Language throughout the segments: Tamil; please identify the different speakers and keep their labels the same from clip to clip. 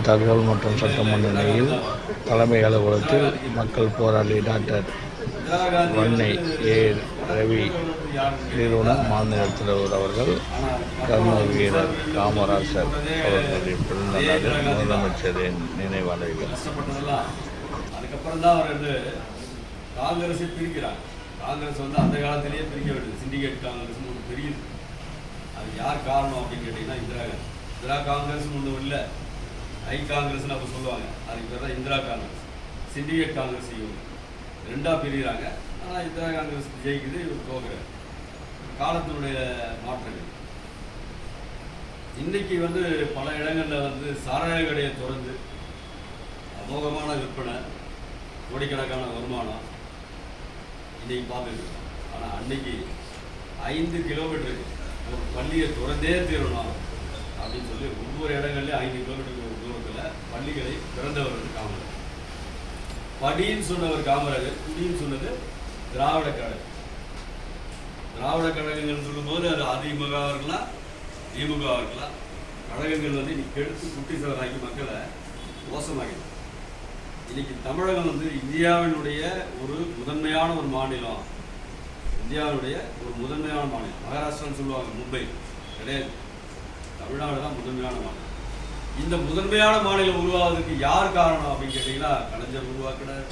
Speaker 1: தகவல் மற்றும் சட்டமன்ற நிலையில் தலைமை அலுவலகத்தில் மக்கள் போராளி டாக்டர் வன்னை ஏ. ரவி நிறுவன மாநில தலைவர் அவர்கள் கர்ம வீரர் காமராசர் அவர்களின் பிறந்த நாளில் முதலமைச்சரின் நினைவாலயம்
Speaker 2: அதுக்கப்புறம் தான் அவர் வந்து காங்கிரஸை பிரிக்கிறார். காங்கிரஸ் வந்து அந்த காலத்திலேயே பிரிக்க வேண்டியது சிண்டிகேட் காங்கிரஸ் ஒன்று பிரியுது அது யார் காரணம் அப்படின்னு கேட்டிங்கன்னா இந்திரா காந்தி. இந்திரா ஒன்றும் இல்லை. ஐ காங்கிரஸ்னு அப்போ சொல்லுவாங்க. அதுக்கு பேர் தான் இந்திரா காங்கிரஸ். சிண்டிகேட் காங்கிரஸ் இவங்க. ரெண்டாக பிரிகிறாங்க ஆனால் இந்திரா காங்கிரஸ் ஜெயிக்குது இவர் தோக்குறாரு. காலத்தினுடைய மாற்றங்கள். இன்றைக்கி வந்து பல இடங்களில் வந்து சாராய கடையை திறந்து அமோகமான விற்பனை கோடிக்கணக்கான வருமானம் இன்னைக்கு பார்த்துட்டு ஆனால் அன்னைக்கு ஐந்து கிலோமீட்டருக்கு ஒரு பள்ளியை திறந்தே தீரணும் அப்படின்னு சொல்லி ஒவ்வொரு இடங்கள்லேயும் ஐந்து கிலோமீட்டருக்கு பள்ளிகளை திறந்தவர் வந்து காமராஜர். படின்னு சொன்னவர் காமராஜர் குடின்னு சொன்னது திராவிட கழகம். திராவிட கழகங்கள்னு சொல்லும்போது அது அதிமுகவாக இருக்கலாம் திமுகவாக இருக்கலாம் கழகங்கள் வந்து இன்னைக்கு குட்டி செலவாய்க்கும் மக்களை மோசமாக்கிடும் இன்னைக்கு தமிழகம் வந்து இந்தியாவினுடைய ஒரு முதன்மையான ஒரு மாநிலம். இந்தியாவுடைய ஒரு முதன்மையான மாநிலம். மகாராஷ்டிரான்னு சொல்லுவாங்க மும்பை. கிடையாது. தமிழ்நாடு தான் முதன்மையான மாநிலம். இந்த முதன்மையான மாநிலம் உருவாவதற்கு யார் காரணம் அப்படின்னு கேட்டிங்கன்னா கலைஞர் உருவாக்கினார்.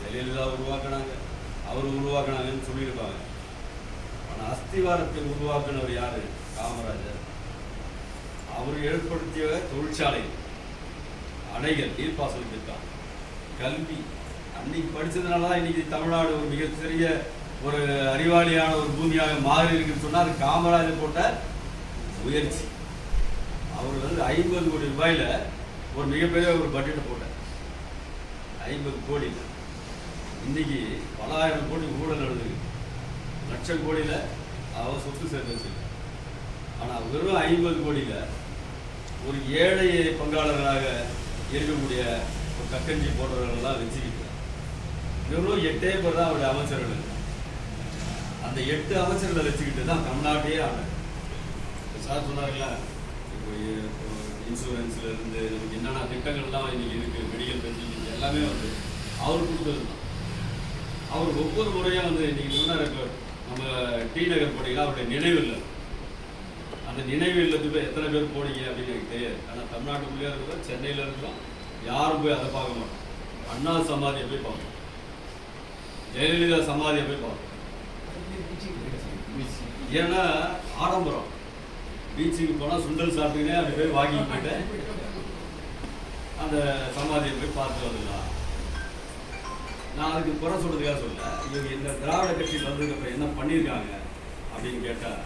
Speaker 2: ஜெயலலிதா உருவாக்குனாங்க. அவர் உருவாக்குனாங்கன்னு சொல்லியிருப்பாங்க. ஆனால் அஸ்திவாரத்தை உருவாக்குனவர் யார்? காமராஜர். அவர் ஏற்படுத்திய தொழிற்சாலை அணைகள் நீர்ப்பாசனம் திட்டம் கல்வி. அன்னைக்கு படித்ததுனால தான் இன்னைக்கு தமிழ்நாடு ஒரு மிகச்சிறிய ஒரு அறிவாளியான ஒரு பூமியாக மாறி இருக்குன்னு சொன்னால் அது காமராஜர் போட்ட முயற்சி. அவர் வந்து ஐம்பது கோடி ரூபாயில் ஒரு மிகப்பெரிய ஒரு பட்ஜெட்டை போட்டார். ஐம்பது கோடி இன்னைக்கு பலாயிரம் கோடி ஊழல் நடந்தது லட்சம் கோடியில் அவர் சொத்து சேர்த்து ஆனால் வெறும் ஐம்பது கோடியில் ஒரு ஏழை பங்காளர்களாக இருக்கக்கூடிய ஒரு கக்கஞ்சி போன்றவர்கள்லாம் வச்சுக்கிட்டு வெறும் எட்டே பேர் தான் அவருடைய அமைச்சர்கள். அந்த எட்டு அமைச்சர்களை வச்சுக்கிட்டு தான் தமிழ்நாட்டையே ஆனார் சார் சொன்னார்களா இன்சூரன்ஸ்ல இருந்து நமக்கு என்னென்ன திட்டங்கள்லாம் இன்னைக்கு இருக்கு மெடிக்கல் பென்ஷன் எல்லாமே வந்து அவர் கொடுத்தது தான் அவர் ஒவ்வொரு முறையும் வந்து இன்னைக்கு சொன்னார் இப்போ நம்ம டி நகர் போனீங்கன்னா அவருடைய நினைவு இல்லை. அந்த நினைவு இல்லத்துக்கு எத்தனை பேர் போனீங்க அப்படின்னு எனக்கு தெரியாது. ஆனால் தமிழ்நாட்டுக்குள்ளே இருக்கிறோம் சென்னையில் இருக்கிறோம் யாரும் போய் அதை பார்க்க மாட்டோம் அண்ணா சமாதியை போய் பார்ப்போம் ஜெயலலிதா சமாதியை போய் பார்ப்போம் ஏன்னா ஆடம்பரம். பீச்சுக்கு போனால் சுண்டல் சாப்பிட்டுக்கினே அப்படி போய் வாக்கிங் போயிட்டு அந்த சமாதியை போய் பார்த்து வந்துடலாம். நான் அதுக்கு குறை சொல்கிறதுக்காக சொல்ல இவங்க இந்த திராவிட கட்சியில் வந்ததுக்கு அப்புறம் என்ன பண்ணியிருக்காங்க அப்படின்னு கேட்டால்